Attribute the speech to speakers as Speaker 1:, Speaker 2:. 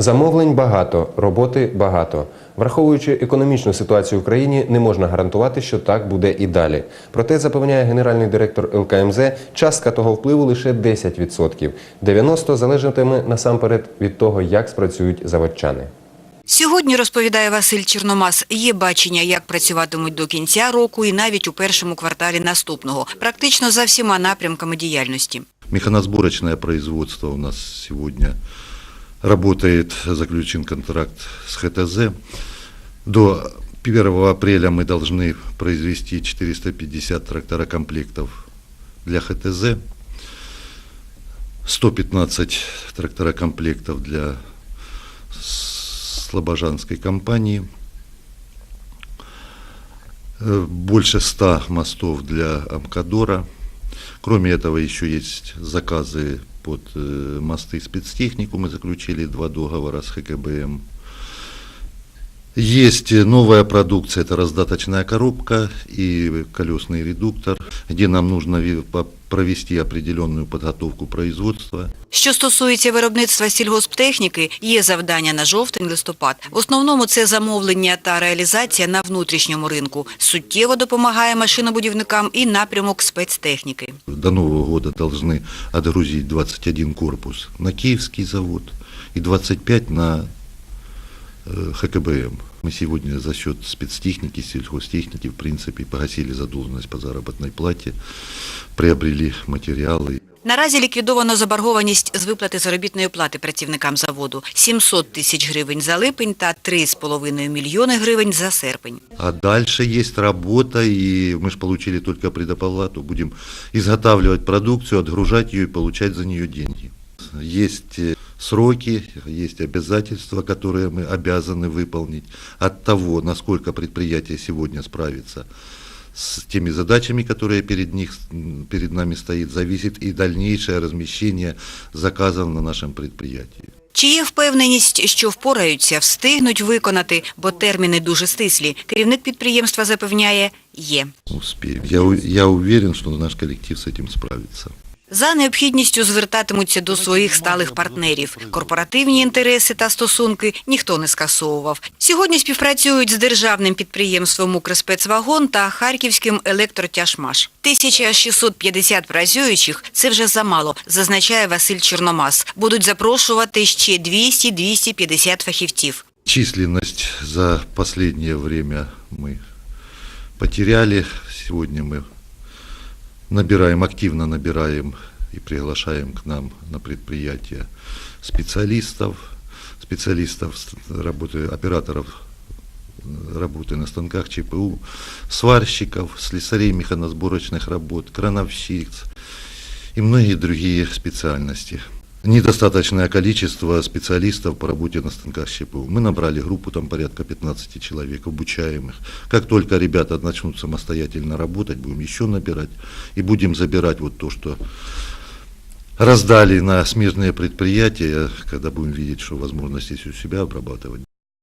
Speaker 1: Замовлень багато, роботи багато. Враховуючи економічну ситуацію в країні, не можна гарантувати, що так буде і далі. Проте запевняє генеральний директор ЛКМЗ, частка того впливу лише 10%. 90% залежатиме насамперед від того, як спрацюють заводчани.
Speaker 2: Сьогодні, розповідає Василь Чорномас, є бачення, як працюватимуть до кінця року і навіть у першому кварталі наступного, практично за всіма напрямками діяльності.
Speaker 3: Механосборочное производство у нас сегодня работает, заключен контракт с ХТЗ. До 1 апреля мы должны произвести 450 тракторокомплектов для ХТЗ, 115 тракторокомплектов для Слобожанской компании, э, больше 100 мостов для Амкадора. Кроме этого, еще есть заказы под э, мосты спецтехнику. Мы заключили два договора с ХКБМ. Есть новая продукция, это раздаточная коробка и колесный редуктор, где нам нужно провести определенную подготовку производства.
Speaker 2: Що стосується виробництва сільгосптехніки, є завдання на жовтень-листопад. В основному це замовлення та реалізація на внутрішньому ринку. Суттєво допомагає машинобудівникам і напрямок спецтехніки.
Speaker 3: До Нового года должны отгрузить 21 корпус на Киевский завод и 25 на ХКБМ. Мы сегодня за счет спецтехники, сельхозтехники, в принципе, погасили задолженность по заработной плате, приобрели материалы.
Speaker 2: Наразі ліквідовано заборгованість з виплати заробітної плати працівникам заводу – 700 тисяч гривень за липень та 3,5 мільйони гривень за серпень.
Speaker 3: А дальше есть работа, и мы же получили только предоплату. Будем изготавливать продукцию, отгружать ее и получать за нее деньги. Есть э, сроки, есть обязательства, которые мы обязаны выполнить. От того, насколько предприятие сегодня справится с теми задачами, которые перед, них, м, перед нами стоит, зависит и дальнейшее размещение заказов на нашем предприятии.
Speaker 2: Чи є впевненість, що впораються, встигнуть виконати, бо терміни дуже стислі? Керівник підприємства запевняє – є.
Speaker 3: Успеем. Я, у- я уверен, что наш коллектив с этим справится.
Speaker 2: За необхідністю звертатимуться до своїх сталих партнерів. Корпоративні інтереси та стосунки ніхто не скасовував. Сьогодні співпрацюють з державним підприємством «Укрспецвагон» та харківським електротяжмаш. 1650 працюючих – це вже замало, зазначає Василь Чорномас. Будуть запрошувати ще 200-250 фахівців.
Speaker 3: Численность за последнее время мы потеряли. Сегодня мы набираем, активно набираем и приглашаем к нам на предприятие специалистов, специалистов, работы, операторов э, работы на станках ЧПУ, сварщиков, слесарей механосборочных работ, крановщиц и многие другие специальности. Недостаточное количество специалистов по работе на станках ЧПУ. Мы набрали группу, там порядка 15 человек, обучаемых. Как только ребята начнут самостоятельно работать, будем еще набирать. И будем забирать вот то, что раздали на смежные предприятия, когда будем видеть, что возможность есть у себя обрабатывать.